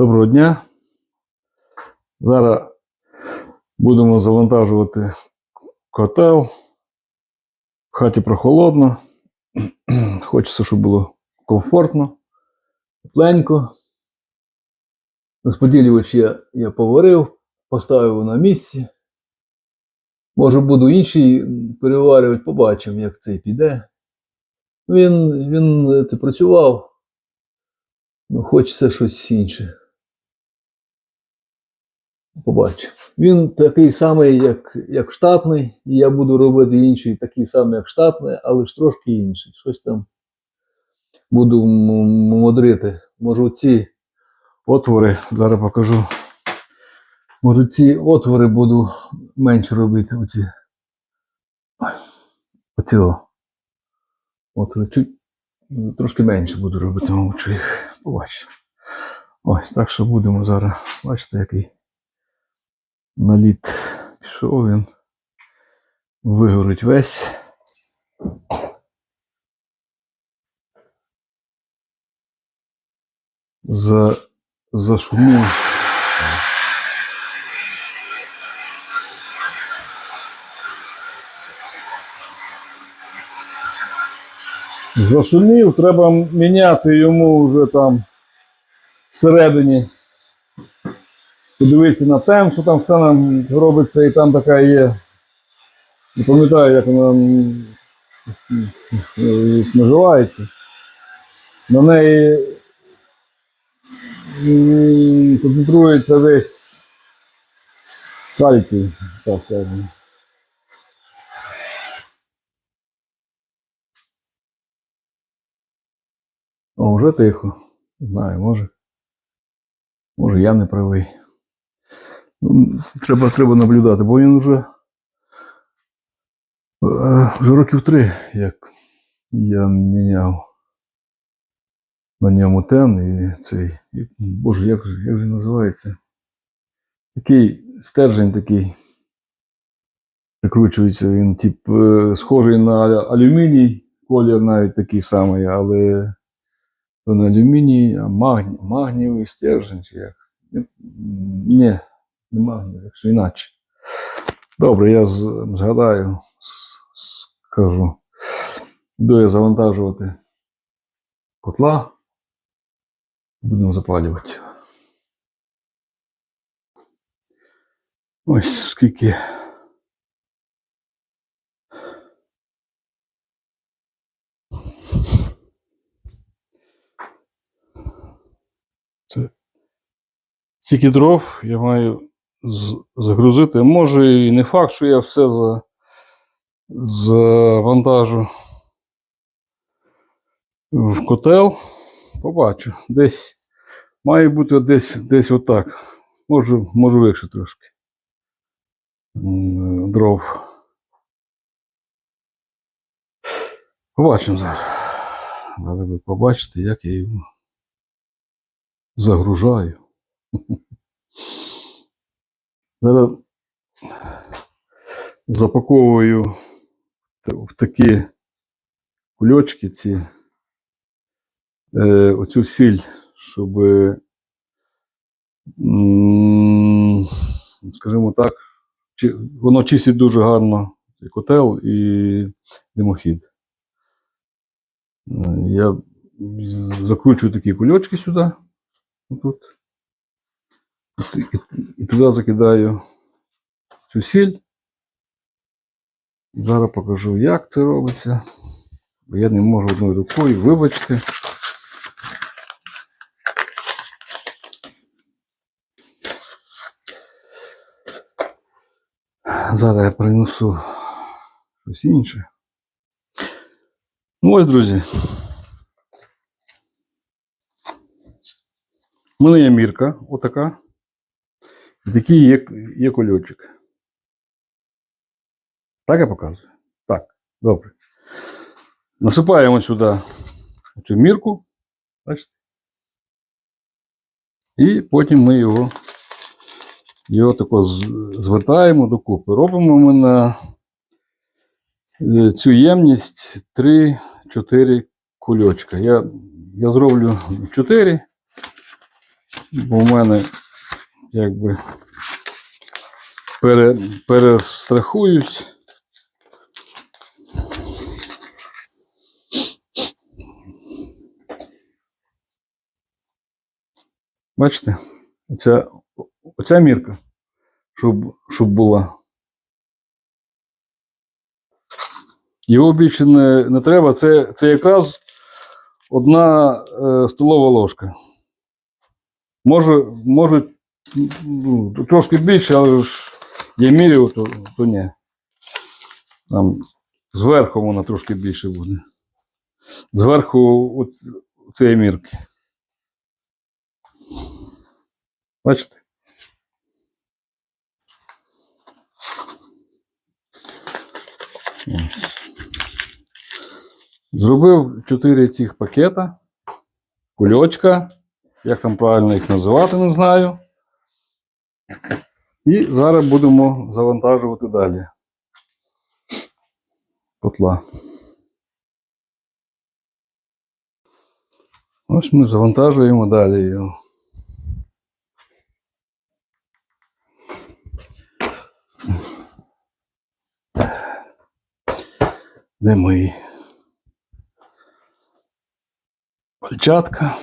Доброго дня. Зараз будемо завантажувати котел. В хаті прохолодно. Хочеться, щоб було комфортно, тепленько. Розподілювач я, я поварив, поставив на місці. Може, буду інший переварювати, побачимо, як цей піде. Він, він е, це працював. Ну, хочеться щось інше. Побачимо. Він такий самий, як, як штатний, і я буду робити інший, такий самий, як штатний, але ж трошки інший. Щось там буду мудрити. Може, ці отвори, зараз покажу. Може, ці отвори буду менше робити. Оці. Оці. о. Отвори. Чуть, трошки менше буду робити, мабуть, їх побачимо. Ось, так що будемо зараз. Бачите, який наліт пішов він. Вигорить весь. За, зашумів. Зашумів, треба міняти йому вже там всередині. Подивитися на тем, що там все нам робиться, і там така є. Не пам'ятаю, як вона називається. На неї концентрується весь кальцій, так скажемо. О, вже тихо. Знаю, може. Може я не правий. Треба, треба наблюдати, бо він вже, е, вже років три, як я міняв на ньому тен і цей. і, Боже, як, як він називається? Такий стержень такий. Прикручується він, тип, е, схожий на алюміній, колір навіть такий самий, але то не алюміній, а магні, магнієвий стержень чи як. Ні, не магнієвий, якщо іначе. Добре, я згадаю, скажу. Йду я завантажувати котла. Будемо запалювати. Ось скільки. Це стільки дров я маю загрузити. Може, і не факт, що я все за, завантажу в котел. Побачу. Десь має бути десь, десь отак. Може, може вище трошки. Дров. Побачимо зараз. Зараз ви побачите, як я його загружаю. Зараз запаковую в такі кульочки ці е, оцю сіль, щоб, скажімо так, воно чистить дуже гарно цей котел і димохід. Е, Я закручую такі кульочки сюди. Тут. І, туди закидаю цю сіль. Зараз покажу, як це робиться. Бо я не можу одною рукою, вибачте. Зараз я принесу щось інше. Ну ось, друзі. У мене є мірка, отака. Такий є, є кольочок. Так я показую? Так, добре. Насипаємо сюди цю мірку. Бачите? І потім ми його, його тако звертаємо докупи. Робимо ми на е, цю ємність 3-4 кульочка. Я, я зроблю 4. бо в мене якби пере, перестрахуюсь. Бачите, оця, оця мірка, щоб, щоб була. Його більше не, не треба. Це, це якраз одна е, столова ложка. Може, може ну, трошки більше, але ж я міряв, то, то ні. Там зверху вона трошки більше буде. Зверху от, цієї мірки. Бачите? Ось. Зробив чотири цих пакета, кульочка, як там правильно їх називати, не знаю. І зараз будемо завантажувати далі. Котла. Ось ми завантажуємо далі його. Де мої пальчатка?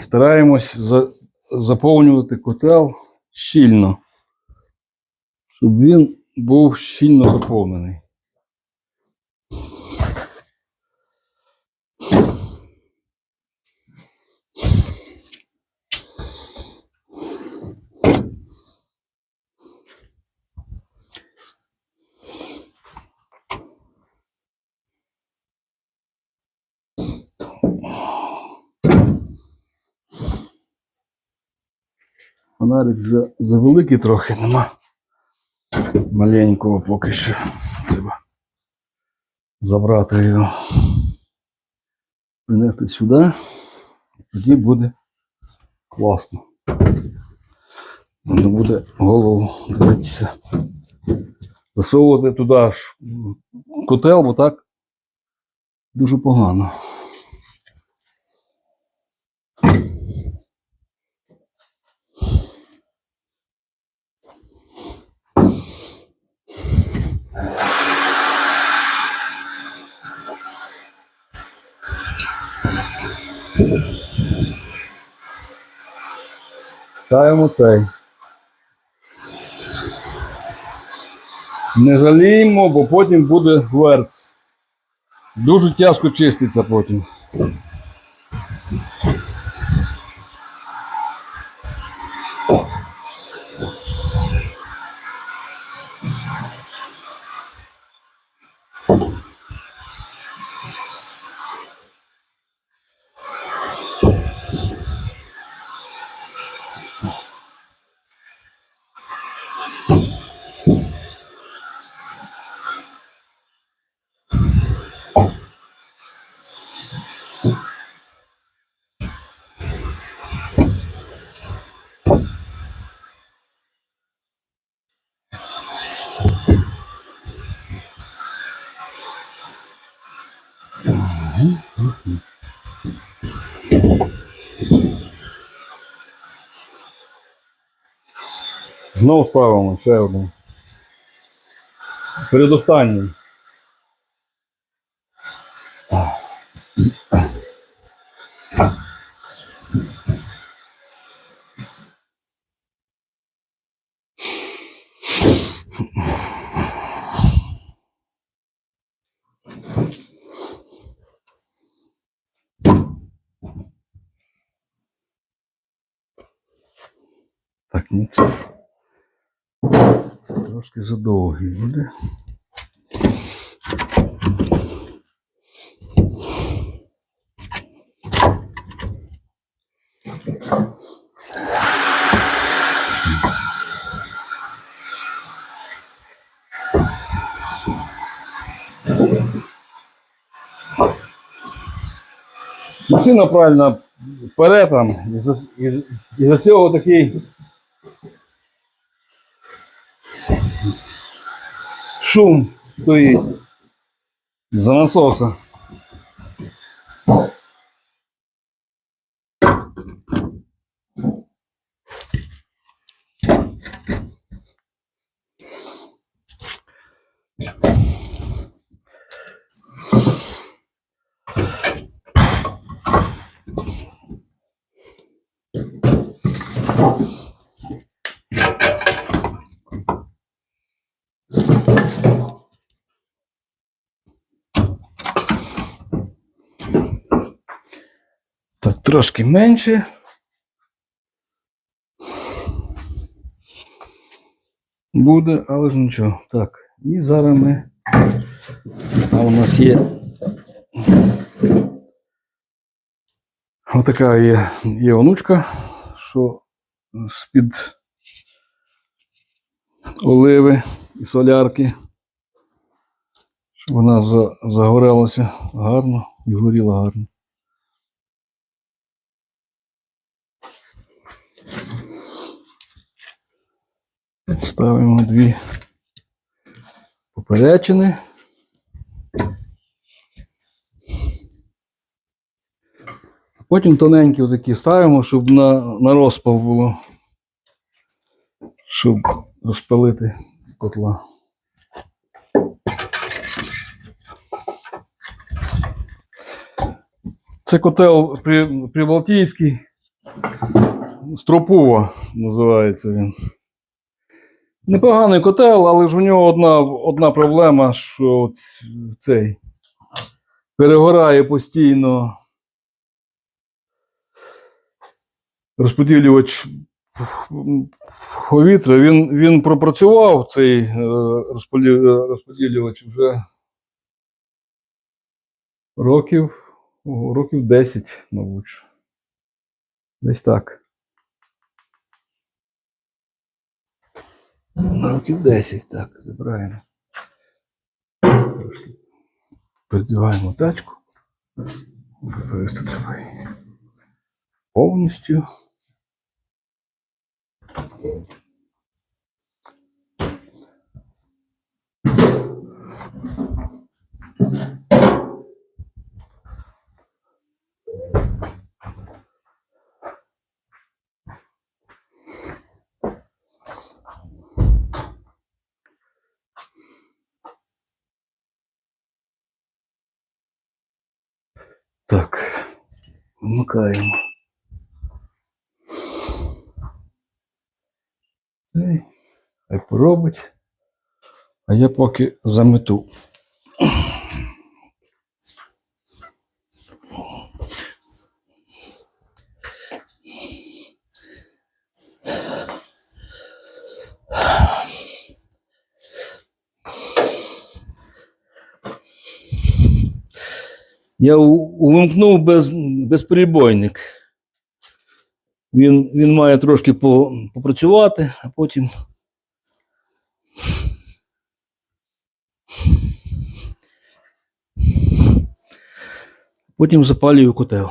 Стараємось за, заповнювати котел щільно, щоб він був щільно заповнений. Фонарик за, за великий трохи нема. Маленького поки що. Треба забрати його. Принести сюди. Тоді буде класно. Не буде голову дивитися. Засовувати туди ж котел, бо так дуже погано. Ставимо цей. Не жаліємо, бо потім буде верц. Дуже тяжко чиститься потім. Знову ставимо ще один. Передостанній. Так, ні. Трошки задовгий буде. Машина правильно пере там, і за, і, і за цього такий шум стоїть. За насоса. Так, трошки менше. Буде, але ж нічого. Так, і зараз ми. А у нас є. Отака є, є онучка, що з-під оливи і солярки. Щоб вона загорелася гарно і горіла гарно. Ставимо дві поперечини. Потім тоненькі отакі ставимо, щоб на, на розпал було. Щоб розпалити котла. Це котел при, Прибалтійський. Стропува називається він. Непоганий котел, але ж у нього одна, одна проблема, що цей перегорає постійно розподілювач повітря. Він, він пропрацював цей е, е, розподілювач вже років, років 10, мабуть. Десь так. Років 10, так, забираємо. Трошки придіваємо тачку. Вивести треба повністю. Так, вмикаємо. Хай поробить. А я поки замету. Я увімкнув без, безперебойник. Він, він має трошки по, попрацювати, а потім. Потім запалюю котел.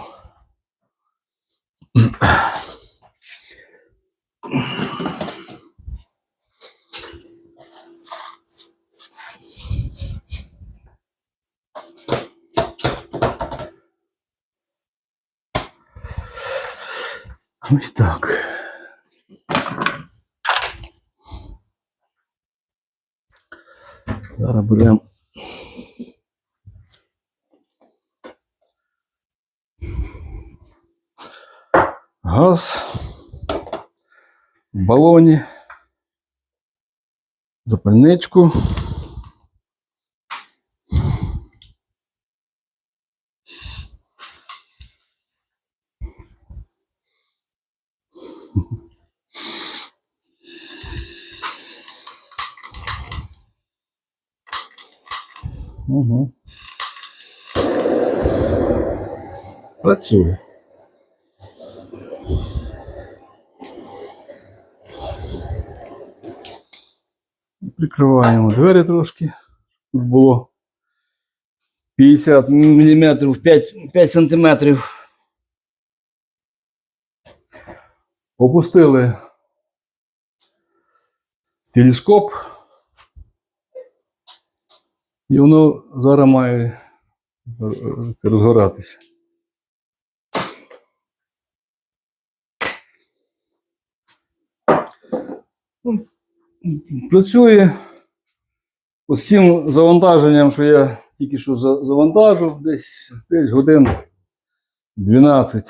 Ось так. Зараз беремо. Газ в балоні, запальничку. Працює. Прикриваємо двері трошки. Тут було 50 мм, 5, 5 см. Опустили телескоп. І воно зараз має розгоратися. Працює з цим завантаженням, що я тільки що за- завантажив, десь, десь годин 12.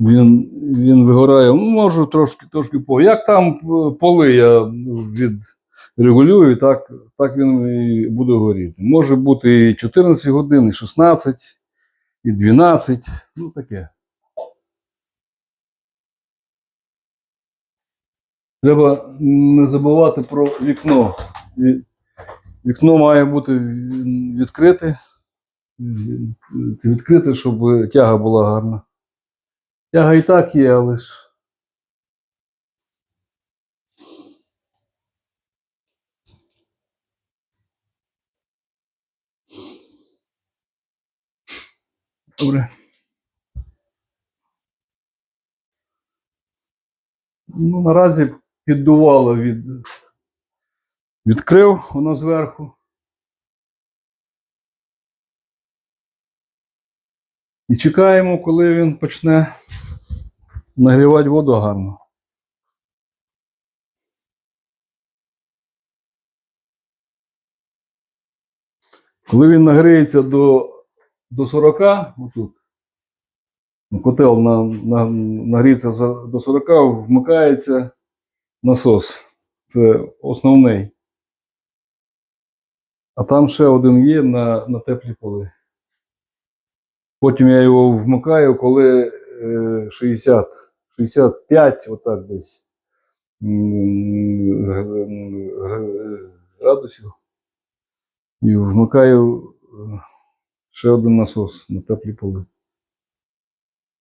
Він, він вигорає, ну, можу трошки, трошки по. Як там поли я відрегулюю, так, так він і буде горіти. Може бути і 14 годин, і 16, і 12, ну таке. Треба не забувати про вікно. Вікно має бути відкрите, відкрите, щоб тяга була гарна. Тяга і так є, але ж. Добре. Ну, наразі піддувало від. Відкрив воно зверху. І чекаємо, коли він почне нагрівати воду гарно. Коли він нагріється до, до 40, отут, ну, котел на, на, нагріється до 40, вмикається насос. Це основний. А там ще один є на, на теплі поли. Потім я його вмикаю, коли е, 60, 65, отак десь градусів. І вмикаю е, ще один насос на теплі поли.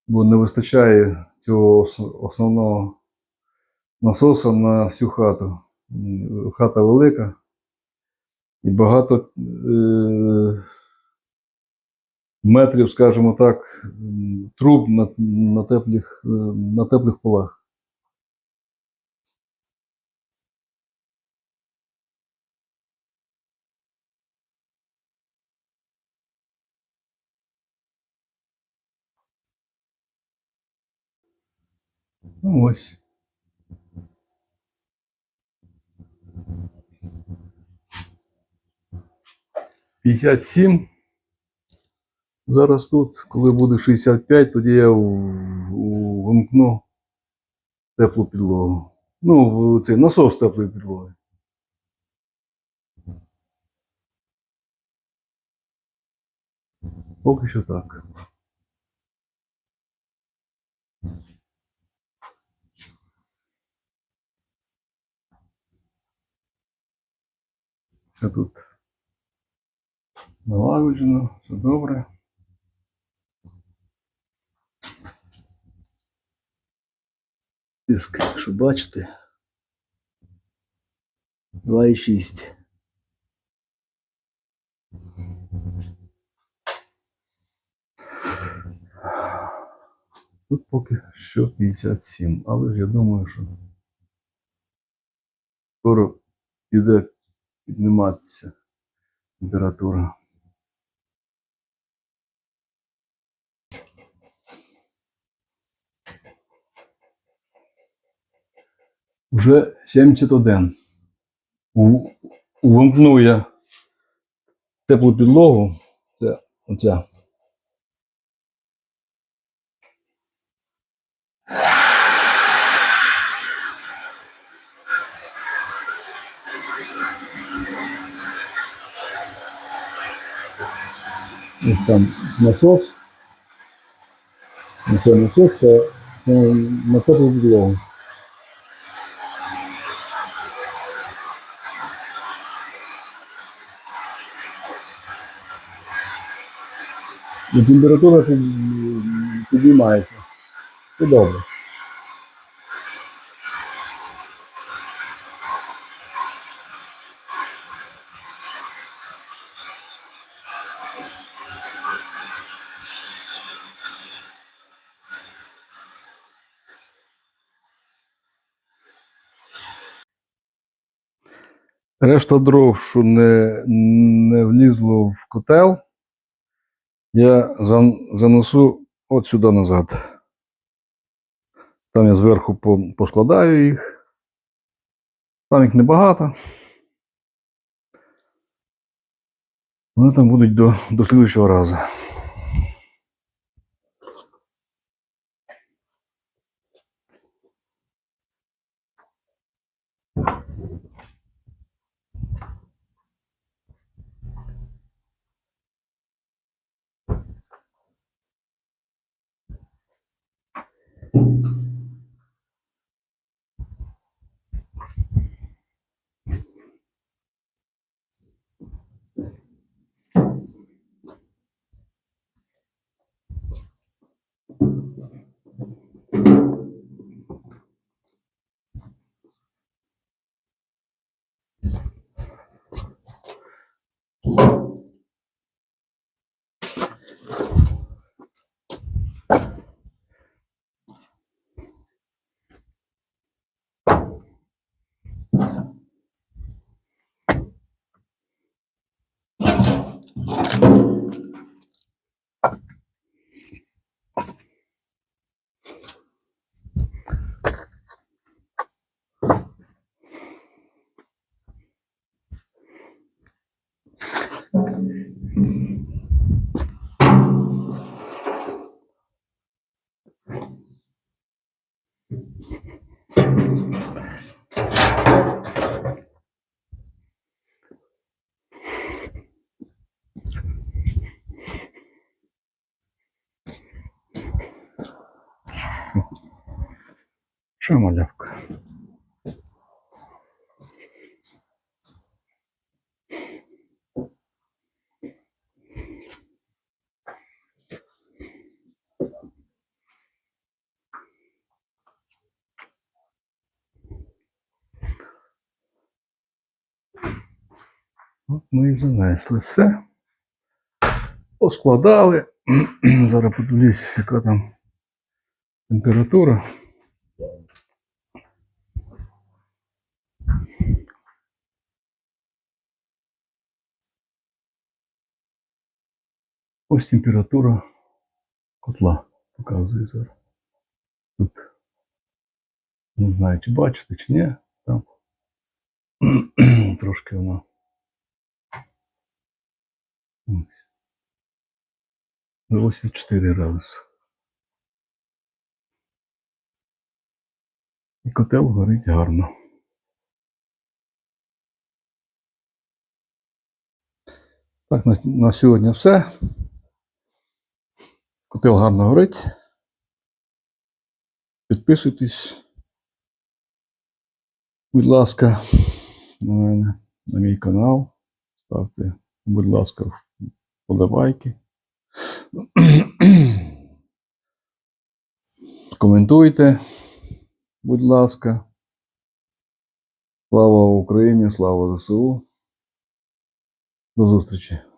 Бо не вистачає цього основного насоса на всю хату. Хата велика і багато е, метрів, скажімо так, труб на, на, теплих, е, на теплих полах. Ну ось. П'ятдесят сім. Зараз тут, коли буде 65, тоді я в- у- вимкну теплу підлогу. Ну, в- цей насос теплої підлоги. Поки що так. Все тут налагоджено, все добре. Тиск, якщо бачите. 2,6. Тут поки що 57, але ж я думаю, що скоро піде підніматися температура. Вже 71. У- Увімкнув я теплу підлогу. Це оця. Ось там насос. Це насос, це е, на теплу підлогу. і температура підіймається. І добре. Решта дров, що не не влізло в котел, я занесу от сюди назад. Там я зверху поскладаю їх. Там їх небагато. Вони там будуть до, до слідуючого разу. Що малявка? От ми і занесли все. Поскладали. Зараз подивлюсь, яка там температура. Ось температура котла показує зараз. Тут не знаю, чи бачите, чи ні. Там трошки воно. Ось. 84 градуси. І котел горить гарно. Так, на, на сьогодні все. Котел гарно горить. Підписуйтесь, будь ласка, на мене, на мій канал. Ставте, будь ласка, вподобайки. Коментуйте, будь ласка. Слава Україні, слава ЗСУ. До зустрічі!